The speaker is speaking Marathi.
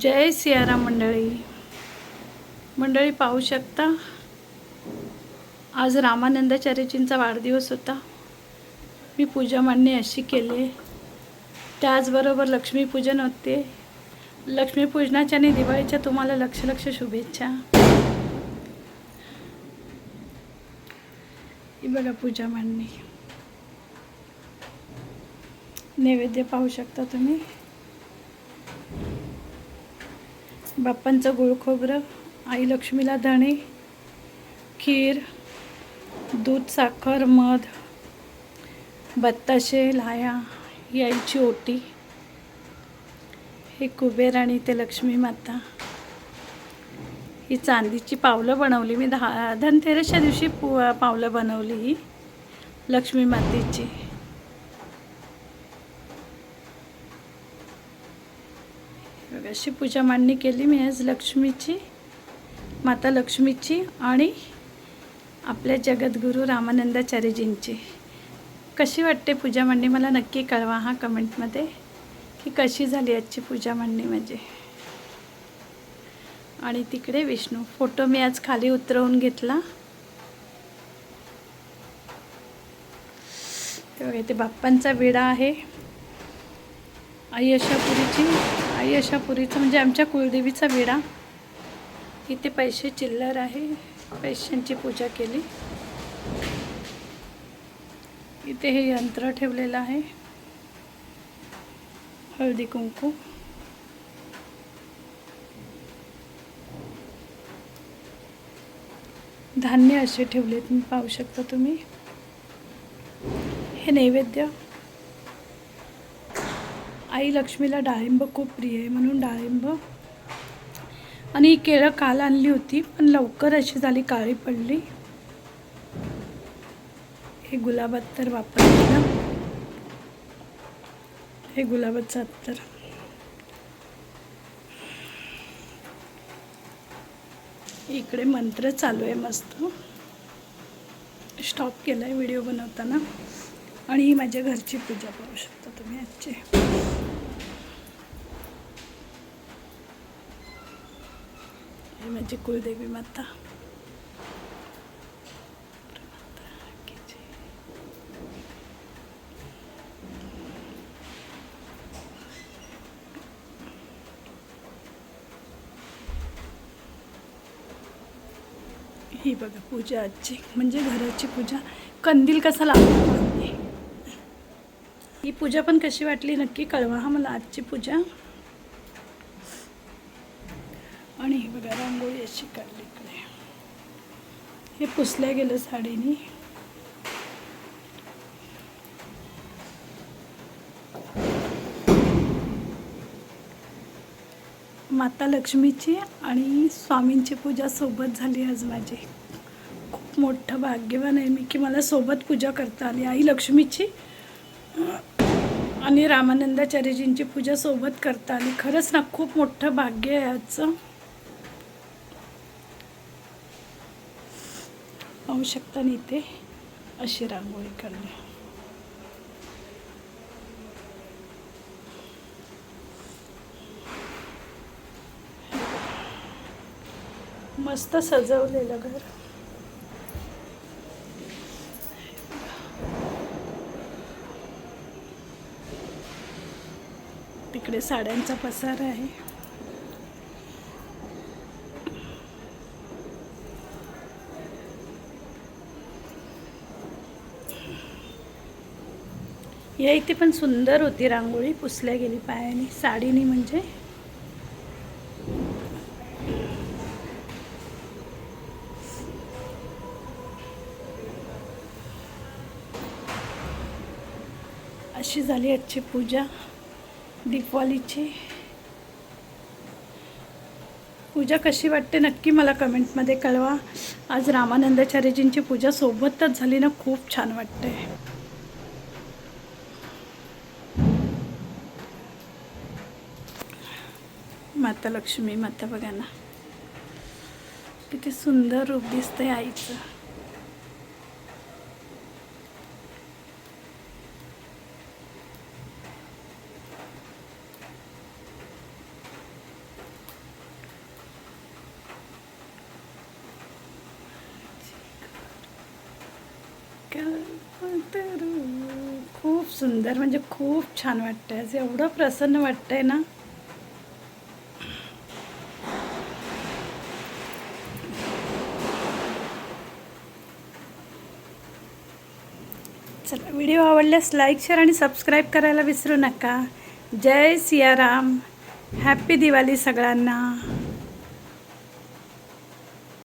जय सियारा मंडळी. मंडळी पाहू शकता आज रामानंदाचार्यजींचा वाढदिवस होता. मी पूजा मांडणी अशी केली. त्याचबरोबर लक्ष्मीपूजन होते. लक्ष्मीपूजनाच्या आणि दिवाळीच्या तुम्हाला लक्ष लक्ष शुभेच्छा. ही बघा पूजा मांडणी नैवेद्य पाहू शकता तुम्ही. बाप्पांचं गुळखोबरं आई लक्ष्मीला धणे खीर दूध साखर मध बत्ताशे लाया ही आईची ओटी हे कुबेर आणि ते लक्ष्मी माता. ही चांदीची पावलं बनवली. मी दहा धनतेरसच्या दिवशी पु पावलं बनवली ही लक्ष्मी मातेची. अशी पूजा मांडणी केली मी आज लक्ष्मीची माता लक्ष्मीची आणि आपल्या जगद्गुरू रामानंदाचार्यजींची. कशी वाटते पूजा मांडणी? मला नक्की कळवा हा कमेंटमध्ये की कशी झाली आजची पूजा मांडणी म्हणजे. आणि तिकडे विष्णू फोटो मी आज खाली उतरवून घेतला. तेव्हा इथे बाप्पांचा विडा आहे. आई अशापुरीची आई अशापुरीचं म्हणजे आमच्या कुलदेवीचा विडा. इथे पैसे चिल्लर आहे. पैशांची पूजा केली. इथे हे यंत्र ठेवलेलं आहे. हळदी कुंकू. धान्य असे ठेवले पाहू शकता तुम्ही. हे नैवेद्य. आई लक्ष्मीला डाळिंब खूप प्रिय आहे म्हणून डाळिंब आणि ही केळं काल आणली होती पण लवकर अशी झाली काळी पडली. हे गुलाबात तर वापरलेलं हे गुलाबाचं अत्तर. इकडे मंत्र चालू आहे मस्त. स्टॉप केला आहे व्हिडिओ बनवताना. आणि ही माझ्या घरची पूजा करू शकता तुम्ही आजची. ही माझी कुलदेवी माता. ही बघा पूजा आजची. म्हणजे घराची पूजा. कंदील कसा लागतो पूजा पण कशी वाटली? नक्की कळवा हा मला आजची पूजा. आणि ही बघा रांगोळी अशी काढली इकडे. हे पुसल्या गेलं साडीनी. माता लक्ष्मीची आणि स्वामींची पूजा सोबत झाली आज माझी. खूप मोठं भाग्यवान आहे मी की मला सोबत पूजा करता आली. आई लक्ष्मीची. आणि रामानंदाचार्यजींची पूजा सोबत करता आली खरंच ना खूप मोठं भाग्य आहे आजचं. पाहू शकता ना इथे? अशी रांगोळी करणे मस्त सजवलेलं घर. तिकडे साड्यांचा पसार आहे. या इथे पण सुंदर होती रांगोळी पुसल्या गेली पायाने. साडीनी म्हणजे? अशी झाली आजची पूजा. दीपावलीची. पूजा कशी वाटते नक्की मला कमेंटमध्ये कळवा. आज रामानंदाचार्यजींची पूजा सोबतच झाली ना खूप छान वाटते. माता लक्ष्मी माता बघा ना. किती सुंदर रूप दिसतंय आईचं. खूप सुंदर म्हणजे खूप छान वाटतंय. आज एवढं प्रसन्न वाटतंय ना? चला व्हिडिओ आवडल्यास लाईक शेअर आणि सबस्क्राईब करायला विसरू नका. जय सियाराम. हॅप्पी दिवाळी सगळ्यांना.